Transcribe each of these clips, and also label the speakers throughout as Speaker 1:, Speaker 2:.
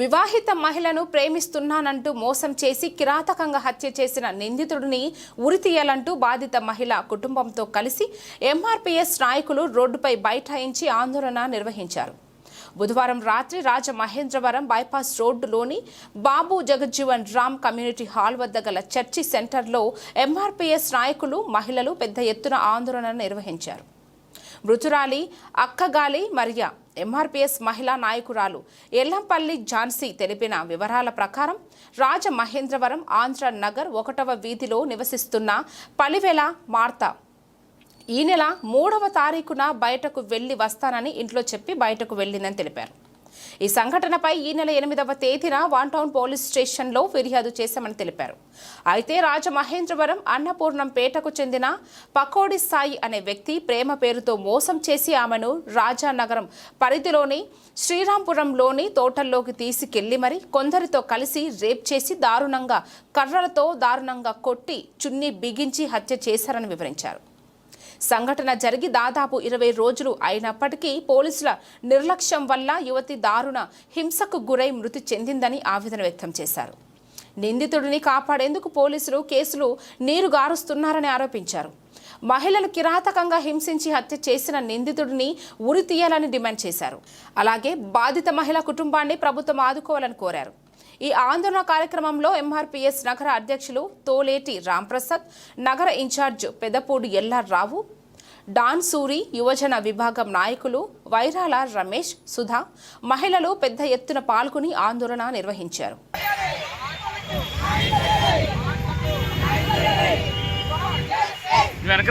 Speaker 1: వివాహిత మహిళను ప్రేమిస్తున్నానంటూ మోసం చేసి కిరాతకంగా హత్య చేసిన నిందితుడిని ఉరితీయాలంటూ బాధిత మహిళ కుటుంబంతో కలిసి ఎంఆర్పీఎస్ నాయకులు రోడ్డుపై బైఠాయించి ఆందోళన నిర్వహించారు. బుధవారం రాత్రి రాజమహేంద్రవరం బైపాస్ రోడ్డులోని బాబు జగజ్జీవన్ రామ్ కమ్యూనిటీ హాల్ వద్ద గల చర్చి సెంటర్లో ఎంఆర్పీఎస్ నాయకులు మహిళలు పెద్ద ఎత్తున ఆందోళన నిర్వహించారు. మృతురాలి అక్కగాలి మరియా ఎంఆర్పిఎస్ మహిళా నాయకురాలు. ఎల్లంపల్లి ఝాన్సీ తెలిపిన వివరాల ప్రకారం రాజమహేంద్రవరం ఆంధ్ర నగర్ ఒకటవ వీధిలో నివసిస్తున్న పలివెల మార్త. ఈ నెల మూడవ తారీఖున బయటకు వెళ్ళి వస్తానని ఇంట్లో చెప్పి బయటకు వెళ్ళిందని తెలిపారు. ఈ సంఘటనపై ఈ నెల ఎనిమిదవ తేదీన వన్ టౌన్ పోలీస్ స్టేషన్లో ఫిర్యాదు చేశామని తెలిపారు. అయితే రాజమహేంద్రవరం అన్నపూర్ణం పేటకు చెందిన పకోడి సాయి అనే వ్యక్తి ప్రేమ పేరుతో మోసం చేసి ఆమెను రాజానగరం పరిధిలోని శ్రీరాంపురంలోని తోటల్లోకి తీసుకెళ్ళి మరి కొందరితో కలిసి రేప్ చేసి దారుణంగా కర్రలతో దారుణంగా కొట్టి చున్ని బిగించి హత్య చేశారని వివరించారు. సంఘటన జరిగి దాదాపు ఇరవై రోజులు అయినప్పటికీ పోలీసుల నిర్లక్ష్యం వల్ల యువతి దారుణ హింసకు గురై మృతి చెందిందని ఆవేదన వ్యక్తం చేశారు. నిందితుడిని కాపాడేందుకు పోలీసులు కేసులు నీరు గారుస్తున్నారని ఆరోపించారు. మహిళలు కిరాతకంగా హింసించి హత్య చేసిన నిందితుడిని ఉరి తీయాలని డిమాండ్ చేశారు. అలాగే బాధిత మహిళ కుటుంబాన్ని ప్రభుత్వం ఆదుకోవాలని కోరారు. ఈ ఆందోళన కార్యక్రమంలో ఎంఆర్పీఎస్ నగర అధ్యక్షులు తోలేటి రాంప్రసాద్ నగర incharge Pedapudi L R Rao Don Suri యువజన విభాగం నాయకులు వైరాల రమేష్ సుధా మహిళలు పెద్ద ఎత్తున పాల్గొని ఆందోళన నిర్వహించారు
Speaker 2: వెనక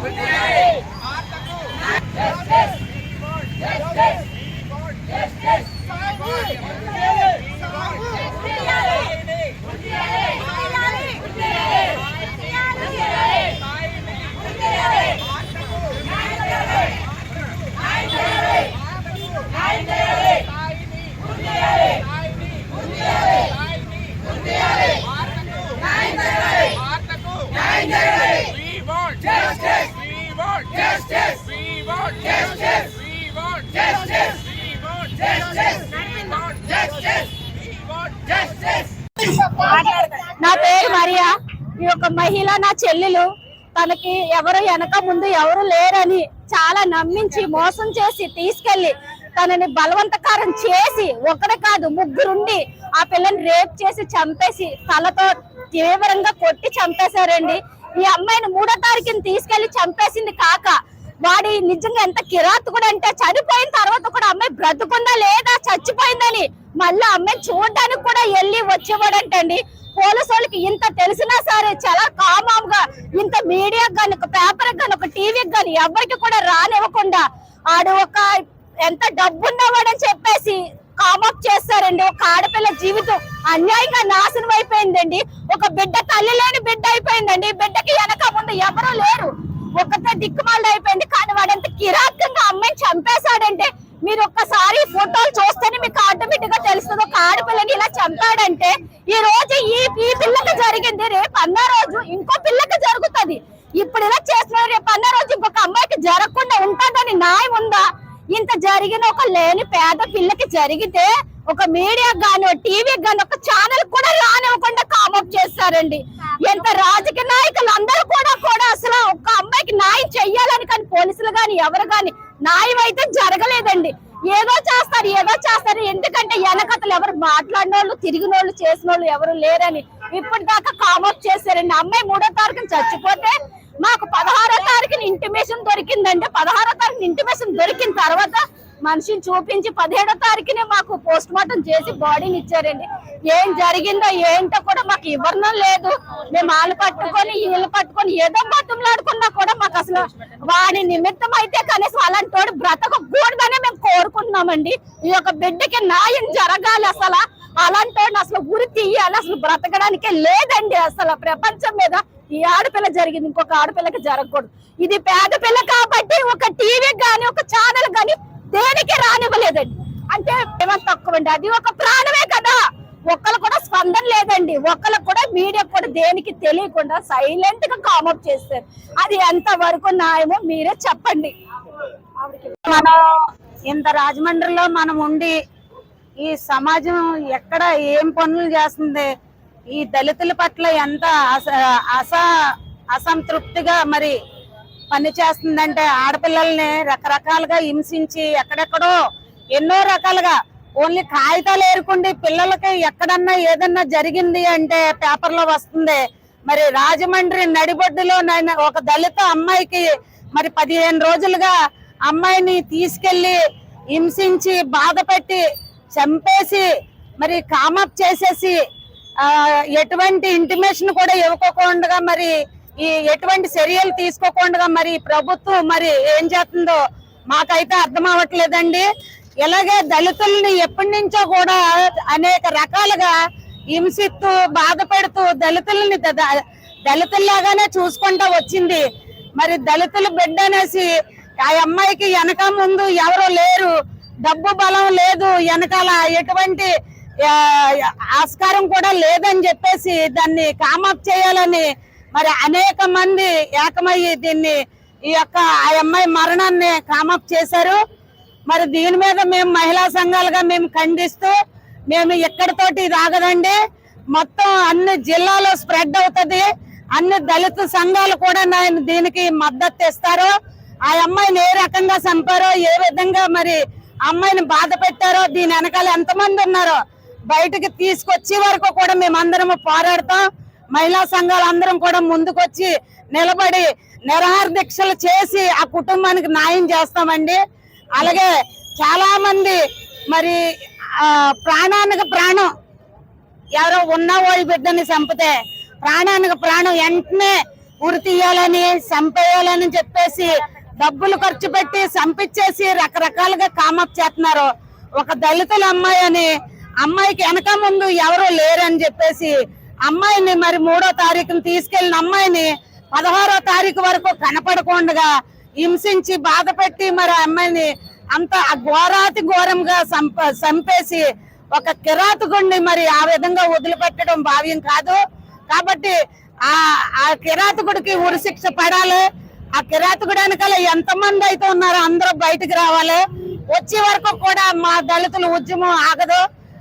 Speaker 3: Good night.
Speaker 4: నా పేరు మరియా. ఈ యొక్క మహిళ నా చెల్లెలు. తనకి ఎవరు వెనక ముందు ఎవరు లేరని చాలా నమ్మించి మోసం చేసి తీసుకెళ్ళి తనని బలవంతకారం చేసి ఒకడే కాదు ముగ్గురుండి ఆ పిల్లని రేప్ చేసి చంపేసి తలతో తీవ్రంగా కొట్టి చంపేశారండి. ఈ అమ్మాయిని మూడో తారీఖుని తీసుకెళ్ళి చంపేసింది కాక వాడి నిజంగా ఎంత కిరాతకుడు అంటే చనిపోయిన తర్వాత కూడా అమ్మాయి బ్రతుకుందా లేదా చచ్చిపోయిందని. మళ్ళీ అమ్మాయి చూడడానికి కూడా వెళ్ళి వచ్చేవాడంటండి. పోలీసు వాళ్ళకి ఇంత తెలిసినా సరే చాలా కామామ్గా ఇంత మీడియాకి గాని ఒక పేపర్ గాని ఒక టీవీకి గాని ఎవరికి కూడా రానివ్వకుండా ఆడు ఒక ఎంత డబ్బున్నవాడని చెప్పేసి కామప్ చేస్తారండి. ఒక ఆడపిల్ల జీవితం అన్యాయంగా నాశనం అయిపోయిందండి. ఒక బిడ్డ తల్లి లేని బిడ్డ అయిపోయిందండి. బిడ్డకి వెనక ముందు ఎవరూ లేరు. ఒక్కతే దిక్కుమాలు అయిపోయింది కానీ వాడంత కిరాతకంగా అమ్మాయిని చంపేశాడంటే మీరు ఒక్కసారి ఫోటోలు చూస్తేనే మీకు ఆటోమేటిక్గా తెలుస్తుంది. ఒక ఆడపిల్లని ఇలా చంపాడంటే ఈ రోజు ఈ ఈ పిల్లకి జరిగింది రేపు అన్న రోజు ఇంకో పిల్లకి జరుగుతుంది. ఇప్పుడు ఇలా చేస్తున్నారు రేపు అన్న రోజు ఇంకొక అమ్మాయికి జరగకుండా ఉంటుందని న్యాయం ఉందా? ఇంత జరిగిన ఒక లేని పేద పిల్లకి జరిగితే
Speaker 5: ఒక మీడియా గాని టీవీ గాని ఒక ఛానల్ కూడా రానివ్వకుండా కామప్ చేస్తారండి. ఎంత రాజకీయ నాయకులు అందరూ కూడా కూడా అసలు ఒక అమ్మాయికి న్యాయం చెయ్యాలని కానీ పోలీసులు గాని ఎవరు గాని న్యాయం అయితే జరగలేదండి. ఏదో చేస్తారు ఏదో చేస్తారు. ఎందుకంటే వెనకతలు ఎవరు మాట్లాడిన వాళ్ళు తిరిగిన వాళ్ళు చేసిన వాళ్ళు ఎవరు లేరని ఇప్పటిదాకా కామప్ చేశారండి. అమ్మాయి మూడో తారీఖున చచ్చిపోతే మాకు పదహారో తారీఖున ఇంటిమేషన్ దొరికిందంటే పదహారో తారీఖున ఇంటిమేషన్ దొరికిన తర్వాత మనిషిని చూపించి పదిహేడో తారీఖునే మాకు పోస్ట్ మార్టం చేసి బాడీని ఇచ్చారండి. ఏం జరిగిందో ఏంటో కూడా మాకు ఇవ్వడం లేదు. మేము వాళ్ళు పట్టుకొని వీళ్ళు పట్టుకొని ఏదో బతుములాడుకున్నా కూడా మాకు అసలు వాడి నిమిత్తం అయితే కనీసం అలాంటి వాడు బ్రతకకూడదనే మేము కోరుకుంటున్నామండి. ఈ యొక్క బిడ్డకి న్యాయం జరగాలి అసలు. అలాంటి అసలు ఉరి తీయాలి అసలు బ్రతకడానికే లేదండి అసలు ప్రపంచం మీద. ఈ ఆడపిల్ల జరిగింది ఇంకొక ఆడపిల్లకి జరగకూడదు. ఇది పేద పిల్ల కాబట్టి ఒక టీవీ కానీ ఒక ఛానల్ కానీ దేనికి రానివ్వలేదండి. అంటే ఏమంత తక్కువ అండి అది ఒక ప్రాణమే కదా. ఒక్కరు కూడా స్పందన లేదండి. ఒక్కరు కూడా మీడియా కూడా దేనికి తెలియకుండా సైలెంట్గా కామప్ చేస్తారు. అది ఎంత వరకు న్యాయమో మీరే చెప్పండి. మనం ఇంత రాజమండ్రిలో మనం ఉండి ఈ సమాజం ఎక్కడ ఏం పనులు చేస్తుంది? ఈ దళితుల పట్ల ఎంత అస అస అసంతృప్తిగా మరి పని చేస్తుందంటే ఆడపిల్లల్ని రకరకాలుగా హింసించి ఎక్కడెక్కడో ఎన్నో రకాలుగా. ఓన్లీ కాగితాలు ఏరుకుండి పిల్లలకి ఎక్కడన్నా ఏదన్నా జరిగింది అంటే పేపర్లో వస్తుంది. మరి రాజమండ్రి నడిబొడ్డులో ఒక దళిత అమ్మాయికి మరి పదిహేను రోజులుగా అమ్మాయిని తీసుకెళ్ళి హింసించి బాధ పెట్టి చంపేసి మరి కామప్ చేసేసి ఎటువంటి ఇంటిమేషన్ కూడా ఇవ్వకోకుండా మరి ఈ ఎటువంటి చర్యలు తీసుకోకుండా మరి ప్రభుత్వం మరి ఏం చేస్తుందో మాకైతే అర్థం అవ్వట్లేదండి. ఇలాగే దళితుల్ని ఎప్పటి నుంచో కూడా అనేక రకాలుగా హింసిస్తూ బాధ పెడుతూ దళితుల్ని దళితుల్లాగానే చూసుకుంటా వచ్చింది. మరి దళితుల బిడ్డ అనేసి ఆ అమ్మాయికి వెనక ముందు ఎవరు లేరు డబ్బు బలం లేదు వెనకాల ఎటువంటి ఆస్కారం కూడా లేదని చెప్పేసి దాన్ని కామప్ చేయాలని మరి అనేక మంది ఏకమయ్యి దీన్ని ఈ యొక్క ఆ అమ్మాయి మరణాన్ని కామప్ చేశారు. మరి దీని మీద మేము మహిళా సంఘాలుగా మేము ఖండిస్తూ మేము ఎక్కడితోటి ఇది ఆగదండి మొత్తం అన్ని జిల్లాలో స్ప్రెడ్ అవుతుంది. అన్ని దళిత సంఘాలు కూడా నేను దీనికి మద్దతు ఇస్తారు. ఆ అమ్మాయిని ఏ రకంగా చంపారో ఏ విధంగా మరి అమ్మాయిని బాధ పెట్టారో దీని వెనకాల ఎంతమంది ఉన్నారో బయటకు తీసుకొచ్చే వరకు కూడా మేమందరము పోరాడతాం. మహిళా సంఘాలు అందరం కూడా ముందుకొచ్చి నిలబడి నిరహార దీక్షలు చేసి ఆ కుటుంబానికి న్యాయం చేస్తామండి. అలాగే చాలా మంది మరి ప్రాణానికి ప్రాణం. ఎవరో ఉన్న ఓ బిడ్డని చంపితే ప్రాణానికి ప్రాణం వెంటనే ఉరి తీయాలని చంపేయాలని చెప్పేసి డబ్బులు ఖర్చు పెట్టి చంపించేసి రకరకాలుగా కామప్ చేస్తున్నారు. ఒక దళితుల అమ్మాయి అని అమ్మాయికి వెనక ముందు ఎవరో లేరని చెప్పేసి అమ్మాయిని మరి మూడో తారీఖుని తీసుకెళ్ళిన అమ్మాయిని పదహారో తారీఖు వరకు కనపడకుండా హింసించి బాధ పెట్టి మరి ఆ అమ్మాయిని అంత ఘోరాతి ఘోరంగా చంపేసి ఒక కిరాతకుడిని మరి ఆ విధంగా వదిలిపెట్టడం భావ్యం కాదు. కాబట్టి ఆ ఆ కిరాతకుడికి ఉరిశిక్ష పడాలి. ఆ కిరాతకుడు వెనకాల ఎంతమంది అయితే ఉన్నారో అందరూ బయటకు రావాలి. వచ్చే వరకు కూడా మా దళితుల ఉద్యమం ఆగదు.